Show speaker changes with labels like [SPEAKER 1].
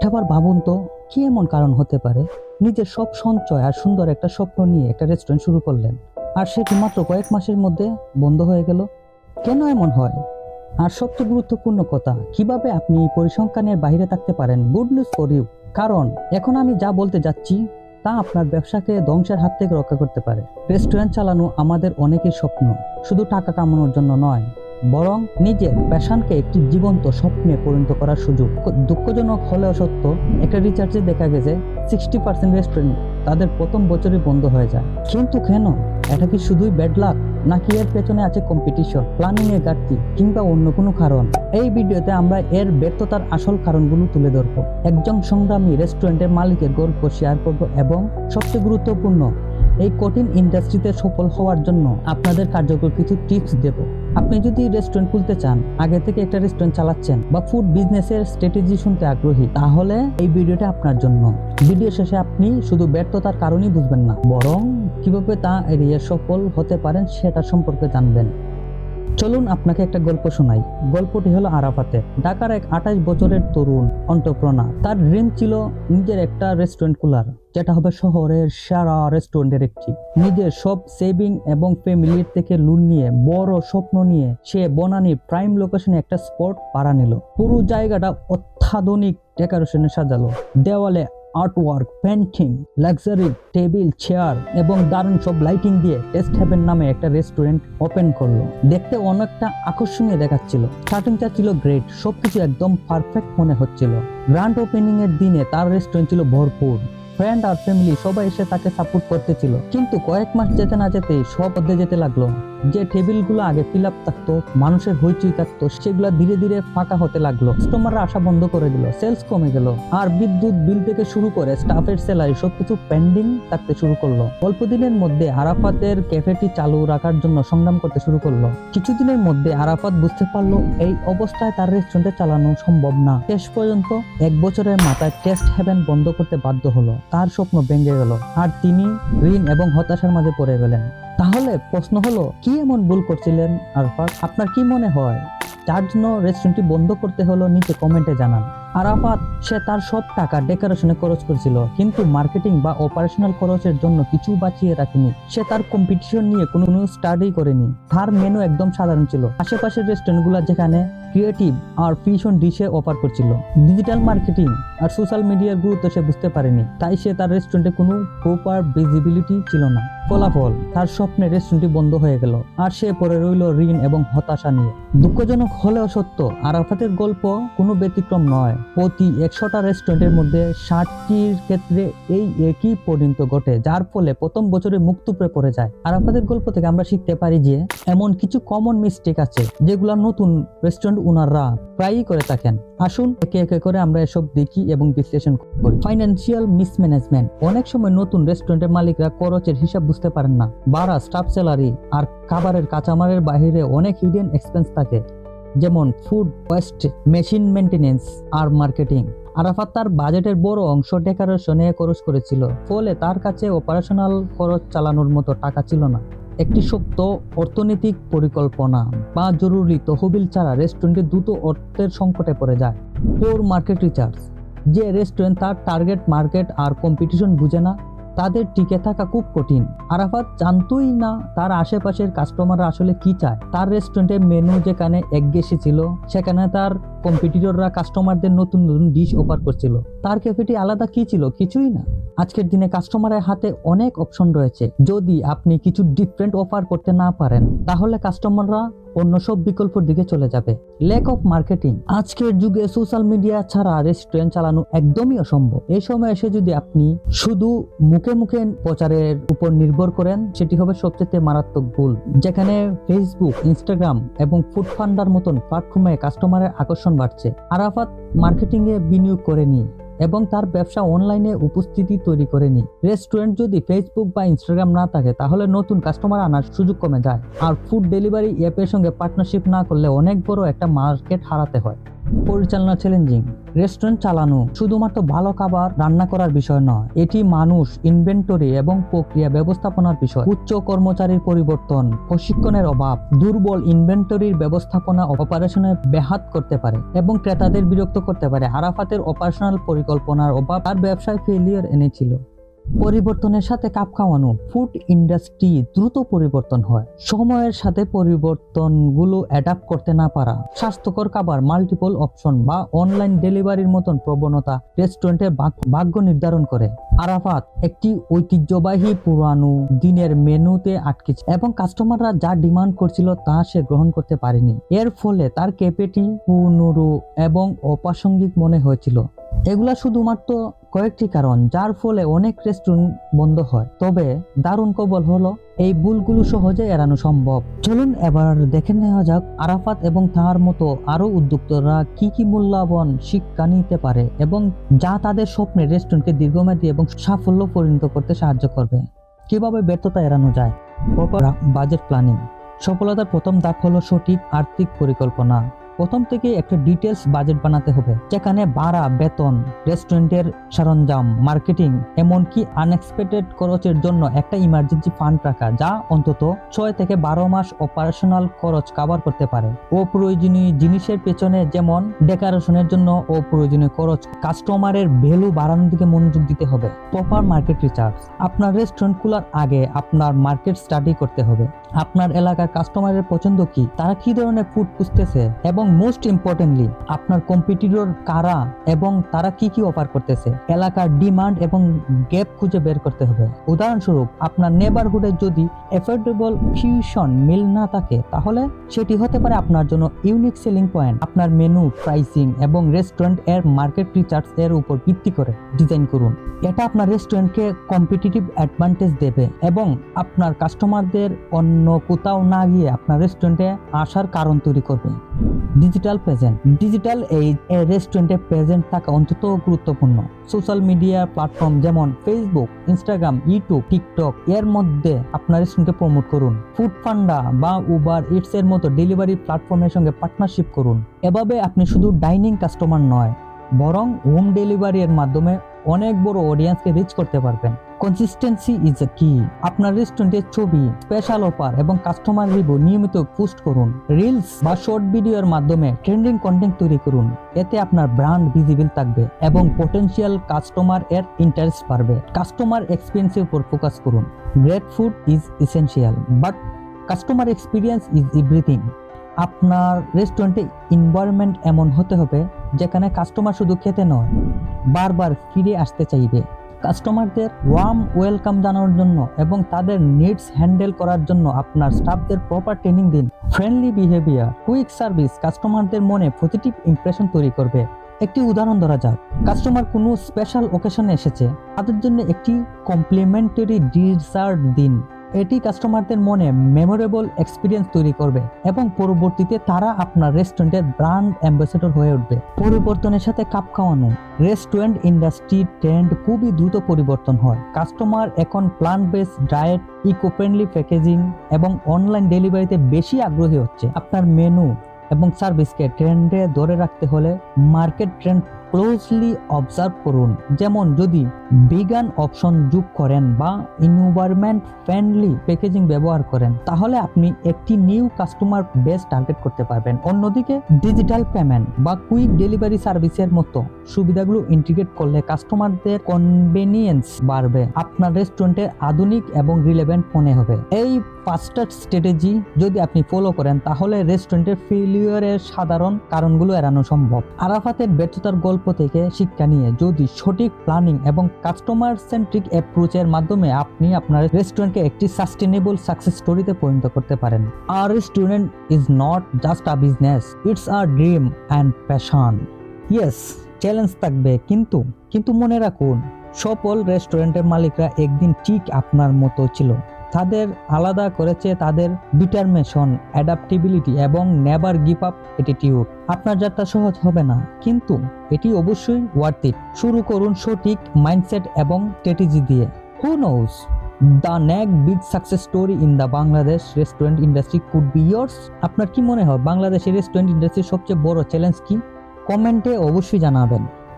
[SPEAKER 1] একটাবার ভাবুন তো, কি এমন কারণ হতে পারে? নিজের সব সঞ্চয় আর সুন্দর একটা স্বপ্ন নিয়ে একটা রেস্টুরেন্ট শুরু করলেন। আর সেটি মাত্র কয়েক মাসের মধ্যে বন্ধ হয়ে গেল? কেন এমন হয়? আর সবচেয়ে গুরুত্বপূর্ণ কথা, কীভাবে আপনি পরিসংখ্যানের বাইরে থাকতে পারেন? গুড নিউজ ফর ইউ কারণ, এখন আমি যা বলতে যাচ্ছি, তা আপনার ব্যবসাকে ধ্বংসের হাত থেকে রক্ষা করতে পারে। রেস্টুরেন্ট চালানো আমাদের অনেকের স্বপ্ন, শুধু টাকা কামানোর জন্য নয়। বরং নিজের প্যাশনকে একটি জীবন্ত স্বপ্নে পরিণত করার সুযোগ। দুঃখজনক হলেও সত্য, একটা রিচার্জে দেখা গেছে সিক্সটি পার্সেন্ট রেস্টুরেন্ট তাদের প্রথম বছরে বন্ধ হয়ে যায়। কিন্তু কেন? এটা কি শুধুই ব্যাড লাক নাকি এর পেছনে আছে কম্পিটিশন প্ল্যানিং এর ঘাটতি, কিংবা অন্য কোনো কারণ? এই ভিডিওতে আমরা এর ব্যর্থতার আসল কারণগুলো তুলে ধরবো। একজন সংগ্রামী রেস্টুরেন্টের মালিকের গল্প শেয়ার করব এবং সবচেয়ে গুরুত্বপূর্ণ, এই কঠিন ইন্ডাস্ট্রিতে সফল হওয়ার জন্য আপনাদের কার্যকর কিছু টিপস দেব। আপনি যদি রেস্টুরেন্ট খুলতে চান, আগে থেকে একটা রেস্টুরেন্ট চালাচ্ছেন বা ফুড বিজনেসের স্ট্র্যাটেজি শুনতে আগ্রহী, তাহলে এই ভিডিওটা আপনার জন্য। ভিডিও শেষে আপনি শুধু ব্যর্থতার কারণই বুঝবেন না, বরং কীভাবে তা এড়িয়ে সফল হতে পারেন সেটা সম্পর্কে জানবেন। চলুন আপনাকে একটা গল্প শোনাই। গল্পটি হলো আরাফাতে। ঢাকার এক আঠাশ বছরের তরুণ অন্টপ্রনার তার ড্রিম ছিল নিজের একটা রেস্টুরেন্ট খোলার, যেটা হবে শহরের সেরা রেস্টুরেন্টের একটি। নিজের সব সেভিং এবং ফ্যামিলির থেকে লোন নিয়ে, বড় স্বপ্ন নিয়ে, সে বনানী প্রাইম লোকেশনে একটা স্পট ভাড়া নিল। পুরো জায়গাটা অত্যাধুনিক ডেকোরেশনে সাজালো। দেওয়ালে artwork painting luxury, table, chair এবং দারুণ সব লাইটিং দিয়ে টেস্ট হ্যাভেন নামে একটা রেস্টুরেন্ট ওপেন করল। দেখতে অনেকটা আকর্ষণীয় দেখাচ্ছিল। স্টার্টিংটা ছিল গ্রেট, সবকিছু একদম পারফেক্ট মনে হচ্ছিল। গ্র্যান্ড ওপেনিং এর দিনে তার রেস্টুরেন্ট ছিল ভরপুর। ফ্রেন্ড আর ফ্যামিলি সবাই এসে তাকে সাপোর্ট করতেছিল। কিন্তু কয়েক মাস যেতে না যেতেই সব অধ্যে যেতে লাগল। যে টেবিলগুলো আগে ফিল আপ থাকতো, মানুষের হইচই থাকতো, সেগুলো ধীরে ধীরে ফাঁকা হতে লাগল। কাস্টমাররা আসা বন্ধ করে দিল সেলস কমে গেল। আর বিদ্যুৎ বিল থেকে শুরু করে স্টাফের স্যালারি সবকিছু পেন্ডিং থাকতে শুরু করল। অল্প দিনের মধ্যে আরাফাতের ক্যাফেটি চালু রাখার জন্য সংগ্রাম করতে শুরু করল। কিছুদিনের মধ্যে আরাফাত বুঝতে পারল, এই অবস্থায় তার রেস্টুরেন্টে চালানো সম্ভব না। শেষ পর্যন্ত এক বছরের মাথায় টেস্ট হেভেন বন্ধ করতে বাধ্য হলো। তার স্বপ্ন ভেঙে গেল। আর তিনি ঋণ এবং হতাশার মাঝে পড়ে গেলেন। তাহলে প্রশ্ন হলো, কি এমন ভুল করছিলেন আরাফাত? আপনার কি মনে হয়? যার জন্য রেস্টুরেন্টটি বন্ধ করতে হলো নিচে কমেন্টে জানান। আরাফাত, সে তার সব টাকা ডেকোরেশনে খরচ করেছিল, কিন্তু মার্কেটিং বা অপারেশনাল খরচের জন্য কিছু বাঁচিয়ে রাখেনি। সে তার কম্পিটিশন নিয়ে কোনো স্টাডি করেনি। তার মেনু একদম সাধারণ ছিল। আশেপাশের রেস্টুরেন্টগুলো যেখানে ক্রিয়েটিভ আর ফিউশন ডিশে অফার করছিল। ডিজিটাল মার্কেটিং আর সোশ্যাল মিডিয়ার গুরুত্ব সে বুঝতে পারেনি। তাই সে তার রেস্টুরেন্টে কোনো প্রপার ভিজিবিলিটি ছিল না। ফলাফল, তার স্বপ্নে রেস্টুরেন্টটি বন্ধ হয়ে গেল। আর সে পরে রইল ঋণ এবং হতাশা নিয়ে। দুঃখজনক হলেও সত্য, আরাফাতের গল্প কোনো ব্যতিক্রম নয়। প্রতি একশোটা রেস্টুরেন্টের মধ্যে ষাটটির ক্ষেত্রে এই একই পরিণত ঘটে, যার ফলে প্রথম বছরে মুক্ত উপরে পড়ে যায়। আরাফাতের গল্প থেকে আমরা শিখতে পারি যে, এমন কিছু কমন মিস্টেক আছে, যেগুলো নতুন রেস্টুরেন্ট ওনাররা প্রায়ই করে থাকেন। আসুন, একে একে করে আমরা এসব দেখি এবং বিশ্লেষণ করি। ফাইন্যান্সিয়াল মিসম্যানেজমেন্ট অনেক সময় নতুন রেস্টুরেন্টের মালিকরা খরচের হিসাব বুঝতে পারেন না। ভাড়া স্টাফ স্যালারি আর খাবারের কাঁচামালের বাইরে অনেক হিডেন এক্সপেন্স থাকে। যেমন ফুড ওয়েস্ট মেশিন মেনটেনেন্স আর মার্কেটিং আরাফাত তার বাজেটের বড় অংশ ডেকোরেশনে খরচ করেছিল। ফলে তার কাছে অপারেশনাল খরচ চালানোর মতো টাকা ছিল না। একটি শক্ত অর্থনৈতিক পরিকল্পনা বা জরুরি তহবিল ছাড়া রেস্টুরেন্টে দ্রুত অর্থের সংকটে পড়ে যায়। পোর মার্কেট রিচার্জ যে রেস্টুরেন্ট তার টার্গেট মার্কেট আর কম্পিটিশন বুঝে না, তাদের টিকে থাকা খুব কঠিন। আরাফাত জানতোই না তার আশেপাশের কাস্টমাররা আসলে কি চায়। তার রেস্টুরেন্টের মেনু যেখানে একগেসি ছিল, সেখানে তার কম্পিটিটররা কাস্টমারদের নতুন নতুন ডিশ অফার করছিল। তার ক্যাফেটি আলাদা কি ছিল? কিছুই না। আজকের দিনে কাস্টমারের হাতে অনেক অপশন রয়েছে। যদি আপনি কিছু ডিফারেন্ট অফার করতে না পারেন, তাহলে কাস্টমাররা অন্য সব বিকল্পের দিকে চলে যাবে। ল্যাক অফ মার্কেটিং আজকের যুগে সোশ্যাল মিডিয়া ছাড়া রেস্টুরেন্ট চালানো একদমই অসম্ভব। এই সময় এসে যদি আপনি শুধু মুখে মুখে প্রচারের উপর নির্ভর করেন, সেটি হবে সবচেয়ে মারাত্মক ভুল। যেখানে ফেসবুক ইনস্টাগ্রাম এবং ফুড ফান্ডার মতন প্ল্যাটফর্মে কাস্টমারের আকর্ষণ বাড়ছে। আরাফাত মার্কেটিং এ বিনিয়োগ করেনি এবং তার ব্যবসা অনলাইনে উপস্থিতি তৈরি করেনি রেস্টুরেন্ট যদি ফেসবুক বা ইনস্টাগ্রাম না থাকে, তাহলে নতুন কাস্টমার আনার সুযোগ কমে যায়। আর ফুড ডেলিভারি অ্যাপের সঙ্গে পার্টনারশিপ না করলে অনেক বড় একটা মার্কেট হারাতে হয়। পরিচালনা চ্যালেঞ্জিং। রেস্টুরেন্ট চালানো শুধুমাত্র ভালো খাবার রান্না করার বিষয় নয়, এটি মানুষ, ইনভেন্টরি এবং প্রক্রিয়া ব্যবস্থাপনার বিষয়। উচ্চ কর্মচারীর পরিবর্তন, প্রশিক্ষণের অভাব, দুর্বল ইনভেন্টরির ব্যবস্থাপনা অপারেশনে ব্যাহাত করতে পারে এবং ক্রেতাদের বিরক্ত করতে পারে। আরাফাতের অপারেশনাল পরিকল্পনার অভাব তার ব্যবসায় ফেলিয়ার এনেছিল। পরিবর্তনের সাথে কাপ খাওয়ানো ফুড ইন্ডাস্ট্রি দ্রুত পরিবর্তন হয়। সময়ের সাথে পরিবর্তনগুলো অ্যাডাপ্ট করতে না পারা, স্বাস্থ্যকর খাবার মাল্টিপল অপশন বা অনলাইন ডেলিভারির মতন প্রবণতা রেস্টুরেন্টের ভাগ- ভাগ্য নির্ধারণ করে। আরাফাত একটি ঐতিহ্যবাহী পুরানো দিনের মেনুতে আটকেছে এবং কাস্টমাররা যা ডিমান্ড করছিল তা সে গ্রহণ করতে পারেনি। এর ফলে তার ক্যাপেটি পুনরু এবং অপ্রাসঙ্গিক মনে হয়েছিল। এগুলা শুধুমাত্র কয়েকটি কারণ, যার ফলে অনেক রেস্টুরেন্ট বন্ধ হয়। তবে দারুণ কবল হলো, এই ভুলগুলো সহজে এড়ানো সম্ভব। চলুন এবার দেখে নেওয়া যাক আরাফাত এবং তার মতো আরও উদ্যোক্তরা কি কি মূল্যবান শিক্ষা নিতে পারে এবং যা তাদের স্বপ্নের রেস্টুরেন্টকে দীর্ঘমেয়াদী এবং সাফল্য পরিণত করতে সাহায্য করবে। কীভাবে ব্যর্থতা এড়ানো যায়? বাজেট প্ল্যানিং সফলতার প্রথম ধাপ হলো সঠিক আর্থিক পরিকল্পনা। প্রথম থেকে একটা ডিটেলস বাজেট বানাতে হবে। যেখানে ভাড়া, বেতন রেস্টুরেন্টের সরঞ্জাম মার্কেটিং এমনকি আনএক্সপেক্টেড খরচের জন্য একটা ইমার্জেন্সি ফান্ড রাখা, যা অন্তত ছয় থেকে বারো মাস অপারেশনাল খরচ কভার করতে পারে। অপ্রয়োজনীয় জিনিসের পেছনে যেমন ডেকোরেশনের জন্য অপ্রয়োজনীয় খরচ কাস্টমারের ভ্যালু বাড়ানোর দিকে মনোযোগ দিতে হবে। প্রপার মার্কেট রিসার্চ আপনার রেস্টুরেন্ট খোলার আগে আপনার মার্কেট স্টাডি করতে হবে। আপনার এলাকার কাস্টমারের পছন্দ কি, তারা কি ধরনের ফুড খুঁজতেছে, এবং মোস্ট ইম্পর্টেন্টলি আপনার কম্পিটিটর কারা এবং তারা কি কি অফার করতেছে? এলাকার ডিমান্ড এবং গ্যাপ খুঁজে বের করতে হবে। উদাহরণস্বরূপ, আপনার নেবারহুডে যদি এফোর্ডেবল ফিউশন মিল না থাকে, তাহলে সেটি হতে পারে আপনার জন্য ইউনিক সেলিং পয়েন্ট আপনার মেনু প্রাইসিং এবং রেস্টুরেন্টের মার্কেট রিসার্চ এর উপর ভিত্তি করে ডিজাইন করুন। এটা আপনার রেস্টুরেন্টকে কম্পিটিটিভ অ্যাডভান্টেজ দেবে এবং আপনার কাস্টমারদের অন্য কোথাও না গিয়ে আপনার রেস্টুরেন্টে আসার কারণ তৈরি করবে। ডিজিটাল প্রেজেন্ট ডিজিটাল এই রেস্টুরেন্টে প্রেজেন্ট থাকা অন্তত গুরুত্বপূর্ণ। সোশ্যাল মিডিয়া প্ল্যাটফর্ম যেমন ফেসবুক ইনস্টাগ্রাম ইউটিউব টিকটক এর মধ্যে আপনার রেস্টুরেন্টকে প্রমোট করুন। ফুড ফান্ডা বা উবার ইটস এর মতো ডেলিভারি প্ল্যাটফর্মের সঙ্গে পার্টনারশিপ করুন। এভাবে আপনি শুধু ডাইনিং কাস্টমার নয়, বরং হোম ডেলিভারি এর মাধ্যমে অনেক বড় অডিয়েন্সকে রিচ করতে পারবেন। কনসিস্টেন্সি ইজ এ কি আপনার রেস্টুরেন্টের ছবি স্পেশাল অফার এবং কাস্টমার রিভিউ নিয়মিত পোস্ট করুন। রিলস বা শর্ট ভিডিওর মাধ্যমে ট্রেন্ডিং কন্টেন্ট তৈরি করুন। এতে আপনার ব্র্যান্ড ভিজিবল থাকবে এবং পটেনশিয়াল কাস্টমার এর ইন্টারেস্ট বাড়বে। কাস্টমার এক্সপিরিয়েন্সের উপর ফোকাস করুন। Great food is essential but customer experience is everything আপনার রেস্টুরেন্টে এনভায়রনমেন্ট এমন হতে হবে যেখানে কাস্টমার শুধু খেতে নয়, বারবার ফিরে আসতে চাইবে। কাস্টমারদের ওয়ার্ম ওয়েলকাম জানানোর জন্য এবং তাদের নিডস হ্যান্ডেল করার জন্য আপনার স্টাফদের প্রপার ট্রেনিং দিন। ফ্রেন্ডলি বিহেভিয়ার কুইক সার্ভিস কাস্টমারদের মনে পজিটিভ ইমপ্রেশন তৈরি করবে। একটি উদাহরণ ধরা যাক। কাস্টমার কোনো স্পেশাল ওকেশনে এসেছে, তাদের জন্য একটি কমপ্লিমেন্টারি ডিজার্ট দিন। এটি কাস্টমারদের মনে মেমোরেবল এক্সপিরিয়েন্স তৈরি করবে এবং পরবর্তীতে তারা আপনার রেস্টুরেন্টের ব্র্যান্ড অ্যাম্বাসেডর হয়ে উঠবে। পরিবর্তনের সাথে কাপ খাওয়ানো রেস্টুরেন্ট ইন্ডাস্ট্রি ট্রেন্ড খুবই দ্রুত পরিবর্তন হয়। কাস্টমার এখন plant base diet eco friendly packaging এবং অনলাইন ডেলিভারিতে বেশি আগ্রহী হচ্ছে। আপনার মেনু এবং সার্ভিসকে ট্রেন্ডে ধরে রাখতে হলে মার্কেট ট্রেন্ড ক্লোজলি অবজার্ভ করুন। যেমন যদি বিগান অপশন যোগ করেন বা ইনভারমেন্ট ফ্রেন্ডলি প্যাকেজিং ব্যবহার করেন, তাহলে আপনি একটি নিউ কাস্টমার বেস টার্গেট করতে পারবেন। অন্যদিকে ডিজিটাল পেমেন্ট বা কুইক ডেলিভারি সার্ভিসের মতো সুবিধাগুলো ইন্টিগ্রেট করলে কাস্টমারদের কনভেনিয়েন্স বাড়বে। আপনার রেস্টুরেন্টের আধুনিক এবং রিলেভেন্ট মনে হবে। এই ফাস্টার স্ট্র্যাটেজি যদি আপনি ফলো করেন, তাহলে রেস্টুরেন্টের ফেলিওরের সাধারণ কারণগুলো এড়ানো সম্ভব। আরাফাতের ব্যর্থতার গল্প থেকে শিক্ষা নিয়ে যদি সঠিক প্ল্যানিং এবং কাস্টমার সেন্ট্রিক অ্যাপ্রোচের মাধ্যমে আপনি আপনার রেস্টুরেন্টকে একটি সাস্টেনেবল সাকসেস স্টোরিতে পরিণত করতে পারেন। আর restaurant is not just a business it's a dream and passion yes challenge থাকবে, কিন্তু কিন্তু মনে রাখুন, সফল রেস্টুরেন্টের মালিকরা একদিন ঠিক আপনার মতো ছিল। তাদের আলাদা করেছে তাদের ডিটারমেশন অ্যাডাপ্টেবিলিটি এবং নেভার গিভ আপ অ্যাটিটিউড আপনার যাত্রা সহজ হবে না, কিন্তু এটি অবশ্যই ওয়ার্থ ইট শুরু করুন সঠিক মাইন্ডসেট এবং স্ট্র্যাটেজি দিয়ে। Who knows the next big success story in the Bangladesh restaurant industry could be yours আপনার কি মনে হয়, বাংলাদেশের রেস্টুরেন্ট ইন্ডাস্ট্রির সবচেয়ে বড় চ্যালেঞ্জ কি? কমেন্টে অবশ্যই জানাবেন।